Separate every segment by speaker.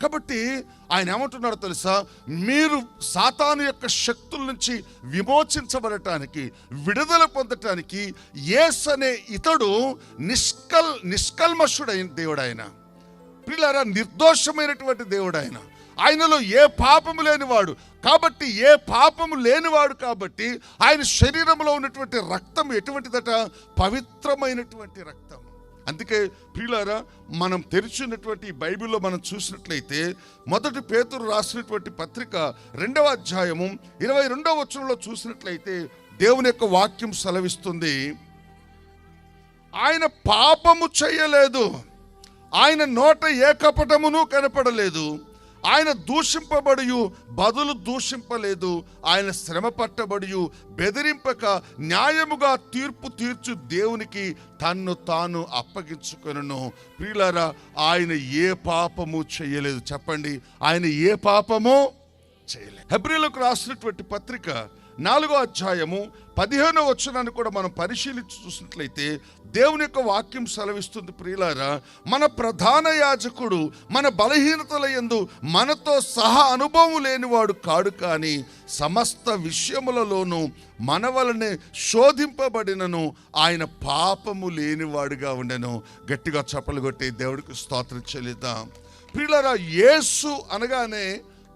Speaker 1: కాబట్టి ఆయన ఏమంటున్నాడో తెలుసా? మీరు సాతాను యొక్క శక్తుల నుంచి విమోచించబడటానికి విడుదల పొందటానికి ఏస్ అనే ఇతడు నిష్కల్ నిష్కల్మషుడైన దేవుడు ఆయన పిల్లరా నిర్దోషమైనటువంటి దేవుడు ఆయన ఆయనలో ఏ పాపము లేనివాడు. కాబట్టి ఏ పాపము లేనివాడు కాబట్టి ఆయన శరీరంలో ఉన్నటువంటి రక్తం ఎటువంటిదట? పవిత్రమైనటువంటి రక్తం అందుకే ప్రియులారా మనం తెరిచినటువంటి బైబిల్లో మనం చూసినట్లయితే మొదటి పేతురు రాసినటువంటి పత్రిక రెండవ అధ్యాయము ఇరవై రెండవ వచనంలో చూసినట్లయితే దేవుని యొక్క వాక్యం సెలవిస్తుంది. ఆయన పాపము చేయలేదు. ఆయన నోట ఏ కపటమును కనపడలేదు. ఆయన దూషింపబడియు బదులు దూషింపలేదు. ఆయన శ్రమ పట్టబడియు బెదిరింపక న్యాయముగా తీర్పు తీర్చు దేవునికి తన్ను తాను అప్పగించుకొనను. ప్రియులారా ఆయన ఏ పాపము చేయలేదు. చెప్పండి ఆయన ఏ పాపము చేయలేదు. హెబ్రిలకు రాసినటువంటి పత్రిక నాలుగో అధ్యాయము పదిహేనో వచనాన్ని కూడా మనం పరిశీలించి చూసినట్లయితే దేవుని యొక్క వాక్యం సెలవిస్తుంది ప్రియులారా మన ప్రధాన యాజకుడు మన బలహీనతల యందు మనతో సహా అనుభవం లేనివాడు కాడు కానీ సమస్త విషయములలోనూ మన వలనే శోధింపబడినను ఆయన పాపము లేనివాడుగా ఉండెను. గట్టిగా చప్పలు కొట్టి దేవుడికి స్తోత్రం చెల్లిద్దాం. ప్రియులారా యేసు అనగానే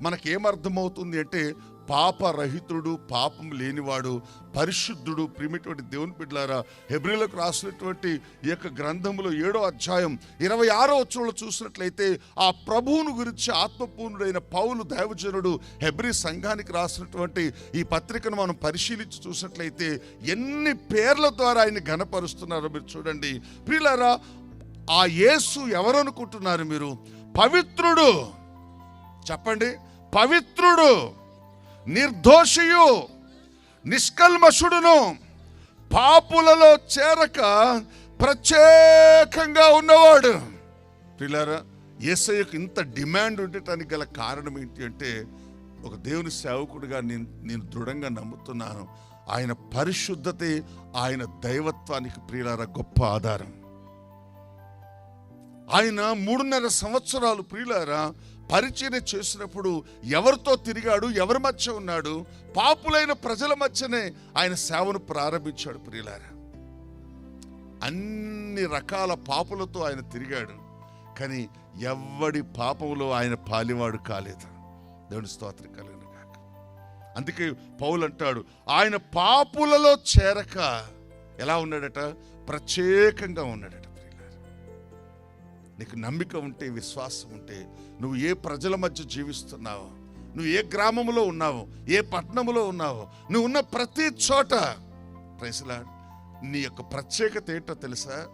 Speaker 1: మనకేమర్థమవుతుంది అంటే పాపరహితుడు పాపం లేనివాడు పరిశుద్ధుడు ప్రిమిటువంటి దేవుని బిడ్డలారా హెబ్రిలకు రాసినటువంటి ఈ యొక్క గ్రంథములో ఏడో అధ్యాయం ఇరవై ఆరో వచ్చంలో చూసినట్లయితే ఆ ప్రభువును గురించి ఆత్మపూర్ణుడైన పౌలు దైవజనుడు హెబ్రి సంఘానికి రాసినటువంటి ఈ పత్రికను మనం పరిశీలించి చూసినట్లయితే ఎన్ని పేర్ల ద్వారా ఆయన గణపరుస్తున్నారో మీరు చూడండి. ప్రియులారా ఆ యేసు ఎవరనుకుంటున్నారు మీరు? పవిత్రుడు. చెప్పండి. పవిత్రుడు. నిర్దోషియు నిష్కల్మషుడును పాపులలో చేరక ప్రత్యేకంగా ఉన్నవాడు. పిల్లరా ఏసయ్యకు ఇంత డిమాండ్ ఉండటానికి గల కారణం ఏంటి అంటే ఒక దేవుని సేవకుడిగా నేను నేను దృఢంగా నమ్ముతున్నాను. ఆయన పరిశుద్ధతే ఆయన దైవత్వానికి ప్రియులారా గొప్ప ఆధారం. ఆయన మూడున్నర సంవత్సరాలు ప్రియులారా పరిచయం చేసినప్పుడు ఎవరితో తిరిగాడు ఎవరి మధ్య ఉన్నాడు పాపులైన ప్రజల మధ్యనే ఆయన సేవను ప్రారంభించాడు ప్రియులారా. అన్ని రకాల పాపులతో ఆయన తిరిగాడు కానీ ఎవ్వడి పాపములో ఆయన పాలివాడు కాలేదు. దేవుని స్తోత్రం కలిగిన కాక అందుకే పౌలు అంటాడు ఆయన పాపులలో చేరక ఎలా ఉన్నాడట? ప్రత్యేకంగా ఉన్నాడట. నీకు నమ్మిక ఉంటే విశ్వాసం ఉంటే నువ్వు ఏ ప్రజల మధ్య జీవిస్తున్నావు నువ్వు ఏ గ్రామంలో ఉన్నావు ఏ పట్టణంలో ఉన్నావు నువ్వు ఉన్న ప్రతి చోట ప్రైసలా నీ యొక్క ప్రత్యేకత ఏంటో తెలుసా?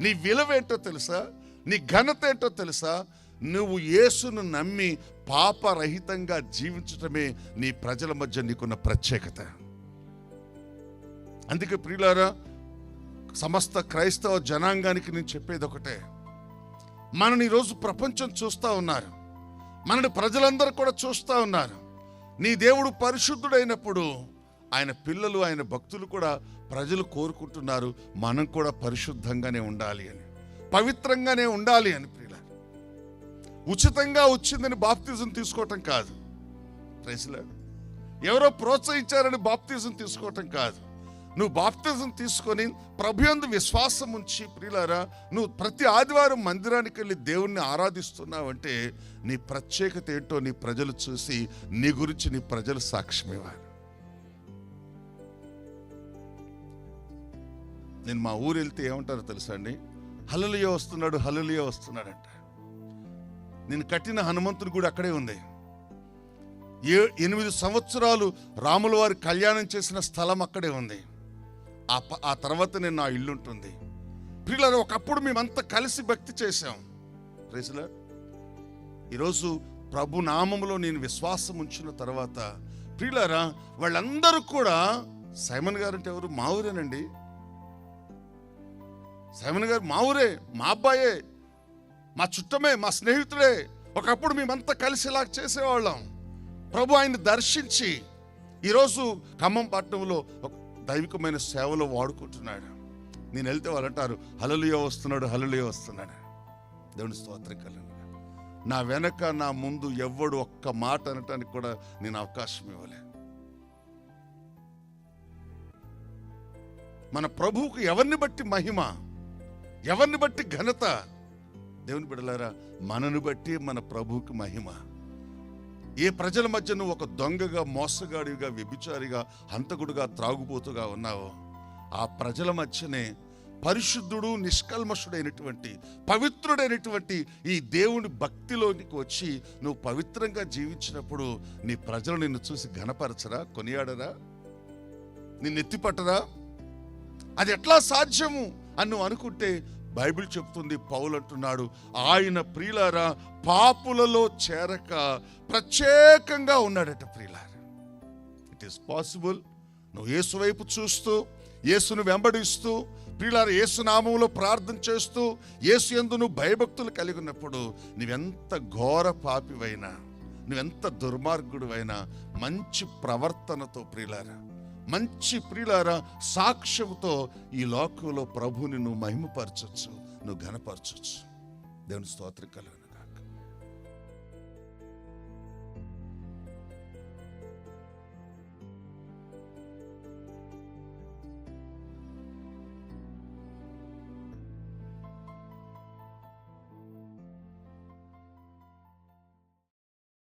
Speaker 1: నీ విలువ ఏంటో తెలుసా? నీ ఘనత ఏంటో తెలుసా? నువ్వు యేసును నమ్మి పాపరహితంగా జీవించటమే నీ ప్రజల మధ్య నీకున్న ప్రత్యేకత. అందుకే ప్రియులారా సమస్త క్రైస్తవ జనాంగానికి నేను చెప్పేది ఒకటే. మనని ఈరోజు ప్రపంచం చూస్తూ ఉన్నారు. మనని ప్రజలందరూ కూడా చూస్తూ ఉన్నారు. నీ దేవుడు పరిశుద్ధుడైనప్పుడు ఆయన పిల్లలు ఆయన భక్తులు కూడా ప్రజలు కోరుకుంటున్నారు మనం కూడా పరిశుద్ధంగానే ఉండాలి అని. పవిత్రంగానే ఉండాలి అని ప్రియుల ఉచితంగా వచ్చిందని బాప్తిజం తీసుకోవటం కాదు. ప్రైస్లా ఎవరో ప్రోత్సహించారని బాప్తిజం తీసుకోవటం కాదు. నువ్వు బాప్తిజం తీసుకొని ప్రభుయందు విశ్వాసం ఉంచి ప్రియులారా నువ్వు ప్రతి ఆదివారం మందిరానికి వెళ్ళి దేవుణ్ణి ఆరాధిస్తున్నావంటే నీ ప్రత్యేకత ఏంటో నీ ప్రజలు చూసి నీ గురించి నీ ప్రజలు సాక్ష్యం ఇవ్వాలి నేను మా ఊరు వెళ్తే ఏమంటారో తెలుసా అండి? హలలియో వస్తున్నాడు హలలియో వస్తున్నాడంట. నేను కట్టిన హనుమంతుడు కూడా అక్కడే ఉంది. ఏ ఎనిమిది సంవత్సరాలు రాముల వారి కళ్యాణం చేసిన స్థలం అక్కడే ఉంది. ఆ ఆ తర్వాత నేను నా ఇల్లు ఉంటుంది ప్రియులారా ఒకప్పుడు మేమంతా కలిసి భక్తి చేశాం. ప్రైజ్లా ఈరోజు ప్రభు నామంలో నేను విశ్వాసం ఉంచిన తర్వాత ప్రియులారా వాళ్ళందరూ కూడా సైమన్ గారు అంటే ఎవరు? మా ఊరేనండి. సైమన్ గారు మా ఊరే మా అబ్బాయే మా చుట్టమే మా స్నేహితుడే. ఒకప్పుడు మేమంతా కలిసి ఇలా చేసేవాళ్ళం. ప్రభు ఆయన్ని దర్శించి ఈరోజు ఖమ్మం పట్టణంలో ఒక దైవికమైన సేవలో వాడుకుంటున్నాడు. నేను వెళ్తే వాళ్ళు అంటారు హలలియో వస్తున్నాడు హలలియో వస్తున్నాడు. దేవుని స్తోత్రం కలను నా వెనక నా ముందు ఎవ్వడు ఒక్క మాట అనటానికి కూడా నేను అవకాశం ఇవ్వలే మన ప్రభువుకు ఎవరిని బట్టి మహిమ ఎవరిని బట్టి ఘనత? దేవుని బిడలారా మనను బట్టి మన ప్రభువుకి మహిమ. ఏ ప్రజల మధ్య నువ్వు ఒక దొంగగా మోసగాడిగా వ్యభిచారిగా హంతకుడుగా త్రాగుబోతుగా ఉన్నావో ఆ ప్రజల మధ్యనే పరిశుద్ధుడు నిష్కల్మషుడైనటువంటి పవిత్రుడైనటువంటి ఈ దేవుని భక్తిలోనికి వచ్చి నువ్వు పవిత్రంగా జీవించినప్పుడు నీ ప్రజలు నిన్ను చూసి ఘనపరచరా కొనియాడరా? నిన్ను ఎత్తిపట్టరా? అది ఎట్లా సాధ్యము అని నువ్వు అనుకుంటే బైబిల్ చెప్తుంది పౌలు అంటున్నాడు ఆయన ప్రియులారా పాపులలో చేరక ప్రత్యేకంగా ఉన్నాడట ప్రియులారా. ఇట్ ఈస్ పాసిబుల్ నువ్వు యేసు వైపు చూస్తూ యేసును వెంబడిస్తూ ప్రియులారా యేసు నామంలో ప్రార్థన చేస్తూ యేసు ఎందు నువ్వు భయభక్తులు కలిగి ఉన్నప్పుడు నువ్వెంత ఘోర పాపివైనా నువ్వెంత దుర్మార్గుడివైనా మంచి ప్రవర్తనతో ప్రియులారా మంచి ప్రియులారా సాక్ష్యంతో ఈ లోకంలో ప్రభుని నువ్వు మహిమపరచచ్చు నువ్వు ఘనపరచచ్చు. దేవుని స్తోత్రం కలుగును.